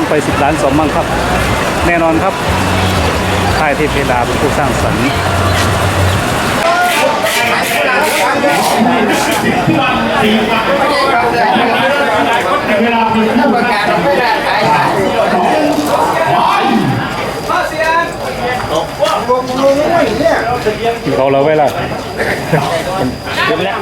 บังไฟสิบล้านสองบังครับ แน่นอนครับค่ายเทพเพดาเป็นผู้สร้างสรรค์เขาเราไว้ล่ะเดี๋ยวแล้ว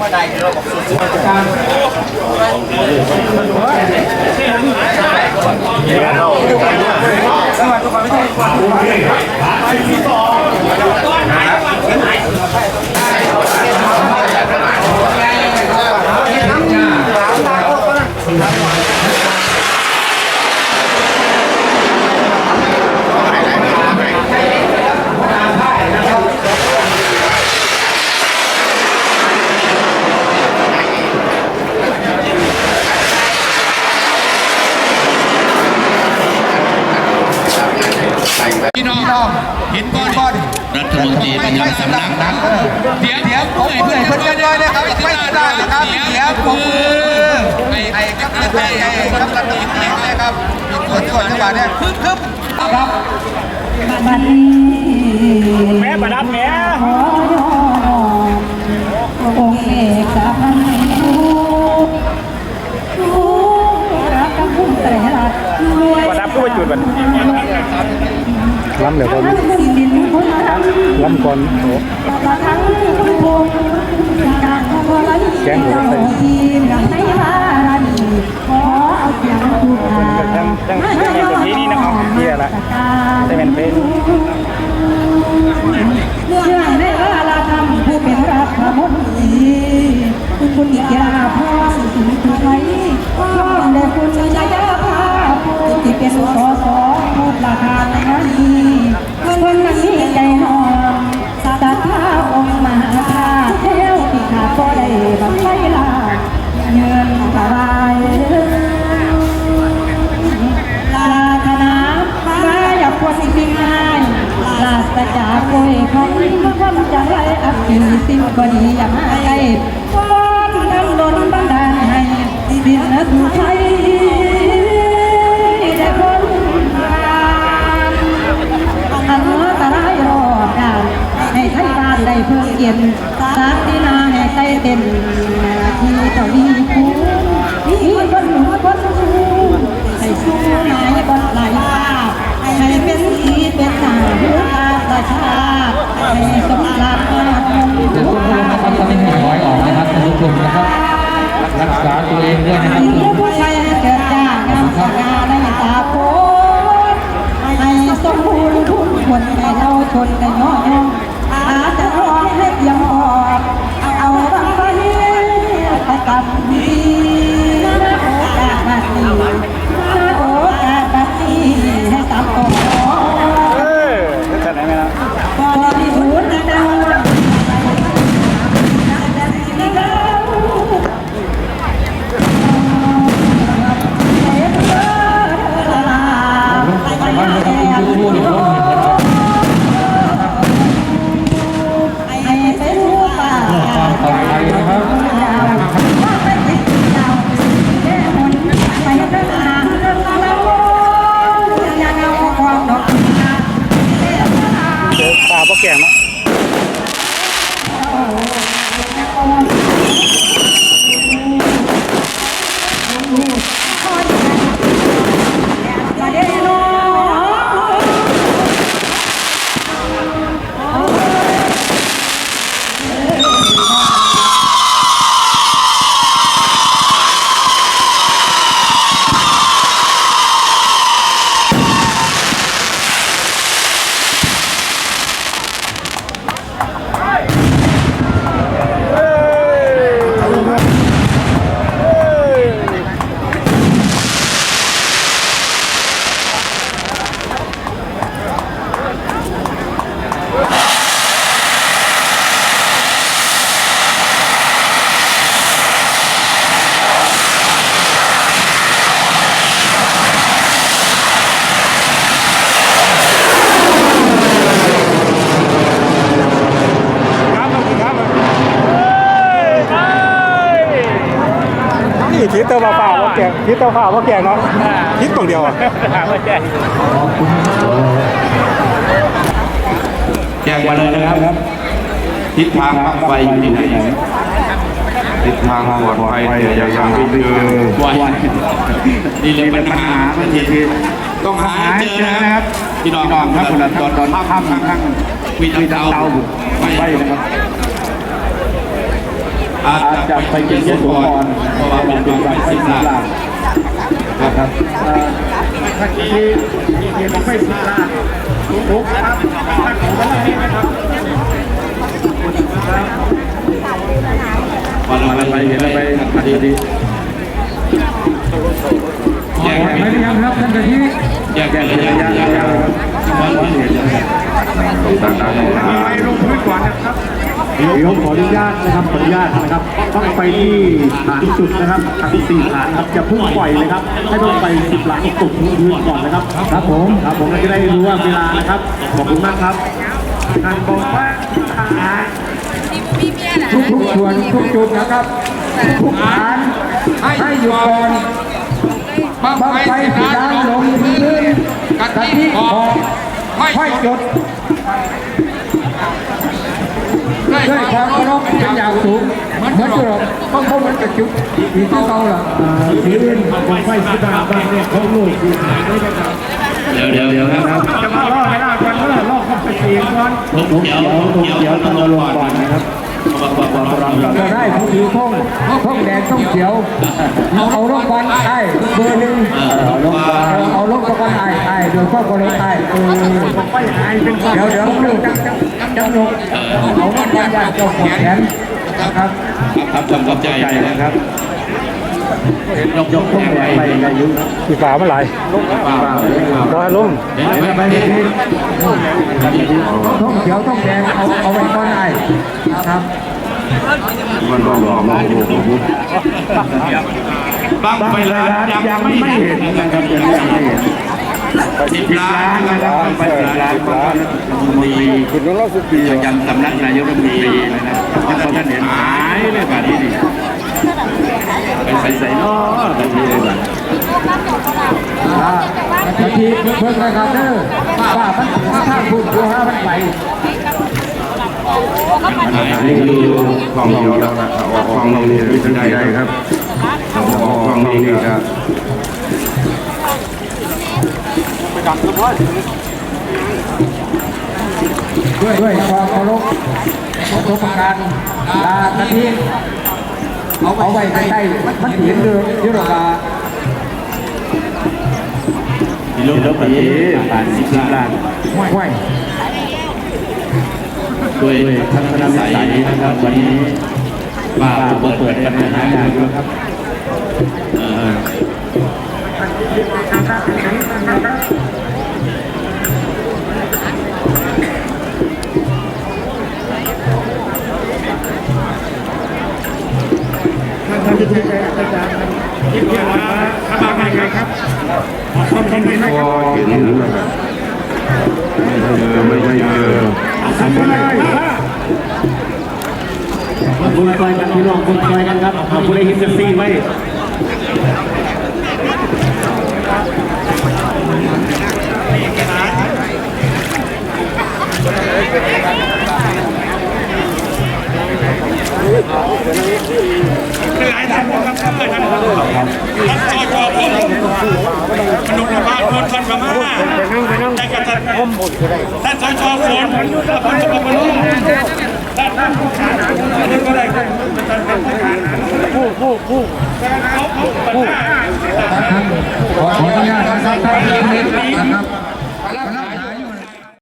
พี่น้อง เห็นก้อนก้อนรัฐมนตรีประจำสำนักนักเดี๋ยวเดี๋ยวผมเพื่อนเพื่อนกันเลยนะครับไม่ได้นะครับเดี๋ยวผมไอ้ไอ้ครับไอ้ไอ้ครับระดับนี้นะครับมีคนคนจังหวะเนี่ยคึบคึบครับบัดนี้แม่ประดับแม่ขอยอองค์เอกพันผู้ผู้รักกับผู้แต่รักรวยประดับก็ไปจุดมัน ล้ำเหลือคนทั้งสิ้นดินคนทั้งล้ำก่อนโอ้ประทั้งทุกงการขอละที่เจ้าทีมยัว่ารันขอเอาเสียงทุกทางทั้งทั้งทั้งในตัวนี้นี่นะครับนี่แหละแต่เป็นเป็นเรื่องในเวลาทำผู้เป็นรัฐมนตรีคุณอิยาพ่อ บังไฟลาเงินตะวายลาธนามาอยากควรสิ่งง่ายลาสจากโวยเขาความจังไรอับปีสิ่งก็ดีอย่างไรก็ที่นำดนบันดาลให้ดินและผู้ไทยได้พ้นผ่านอันตรายรอดกาลให้ไทยบ้านได้เพิ่งเกียนสาธินา ให้ใจเต้นที่เจ้าดีผู้มีคนหนุ่มคนสู้ให้สู้นายบนไหลฟ้าให้เป็นสีเป็นหนาหัวตาประชาให้สมรักมาคงจะทุกคนนะครับตอนนี้หนึ่งร้อยออกนะครับจะทุกคนนะครับ รักษาตัวเองด้วยนะครับผู้ชายเกิดจากงานสง่าในตาโพนให้สมบูรณ์ทุกคนให้เราชนในย่อยอา Oh, my God. คิดเต้าข้าวว่าแกงเนาะคิดตรงเดียวอะถามว่าแกงแจ้งมาเลยนะครับทิศทางปลั๊กไฟอยู่ที่ไหนทิศทางปลอดภัยแต่ยังยังไม่เจอวันนี่เลยปัญหาทันทีต้องหาให้เจอนะครับพี่น้องครับคนละตอนตอนข้ามข้างข้างวิดเตาไฟนะครับอาจจะไปกินเยอะก่อนเพราะว่าเป็นการ สิบล้านนะครับที่ที่ผมไม่สิบล้านทุกครับท่านผมก็ไม่ให้นะครับพอเราไปเห็นไปดีดีแยกไปหรือยังครับท่านกะทิแยกแยกแยกแยกแยกวันวันเห็นไปลงพื้นก่อนนะครับ เดี๋ยวขออนุญาตนะครับขออนุญาตนะครับต้องไปที่ฐานจุดนะครับทั้งสี่ฐานครับจะพุ่งปล่อยเลยครับให้ต้องไปสิบหลังตกพื้นก่อนนะครับครับผมครับผมเราจะได้รู้ว่าเวลานะครับขอบคุณมากครับท่านบอกว่าทุกทุกส่วนทุกจุดนะครับทุกฐานให้อยู่ก่อนบังบังไฟไฟสิสีบล้านน้ำลงพื้นกะกะทิทิหหออมมห้ห้ออยยจจดดด้วด้วยย ความมคาวเคาเคารรพพเป็เป็นนออย่างงสูสูงงเหมือนเหมือนจุจุดดต้องพบมันกระจุกที่เก่าล่ะทีนี้ผมไฟสิบล้านบางเนี่ยเขาลูกอยู่ฐานด้วยนะครับเดี๋ยวเดี๋ยวเดี๋ยวนะครับจะมาล่อไม่ได้ก่อนเมื่อล่อเข้าไปเสียงก่อนทุกเดี๋ยวทุกเดี๋ยวต้องลงก่อนนะครับ เราได้ผู้ถือท่องท่องแดงท่องเขียว เอาลงก่อนไอ้เบอร์หนึ่งเอาลงก่อนเอาลงก่อนไอ้ไอ้เดี๋ยวก็ก่อนไอ้เออไปหายเป็นเดี๋ยวเดี๋ยวเรื่องจังจังจังลงเอาลงก่อนอย่าเจ้าปวดแขนนะครับ ครับทำกับใจนะครับยกยกแรงไปสีฟ้ามันไหลร้อยลุ่มไปไปท่องเขียวท่องแดงเอาเอาไว้ก่อนไอ้ครับ มันรอรอมองดูผมบังไปแล้วยังไม่เห็นนะครับยังไม่เห็นสิบล้านนะครับไปสิบล้านก็มีคุณรอสุปียันสำนักนายกรัฐมนตรีนะครับยังพอท่านเห็นหายเลยแบบนี้นี่ไปใส่ใส่นอแบบนี้เลยแบบกะทิเพิ่งนะครับเด้อป้าพันข้างพูดดูห้าพันไป นนี้คือของเดียวแล้วครับออกของเรานี่เป็นได้ได้ครับออกของเรานี่ครับด้วยด้วยความเคารพทุกประการลากะทิเอาเอาไว้ใกล้ๆมันเห็นเดือดยุโรปาที่ลูกแล้วปีผ่านสิบล้านห้วย ด้วยทัศนวิสัยนะครับวันนี้ป้าเปิดเปิดกันหางานอยู่ครับเออท่านที่เป็นอาจารย์คิดว่าทำอะไรครับทำทำไมนะพครับอเห็นนะครับ ไม่เจอไม่เจอทำอะไรบุญซอยกันพี่น้องบุญซอยกันครับเอาผู้ไดเห็นกันซีไว้ คนพม่าแต่กับท่านท่านสชฝนและพลสมบัติท่านท่านท่านก็ได้ผู้ผู้ผู้ผู้ผู้ขออนุญาตนะครับท่านที่เล็กนะครับ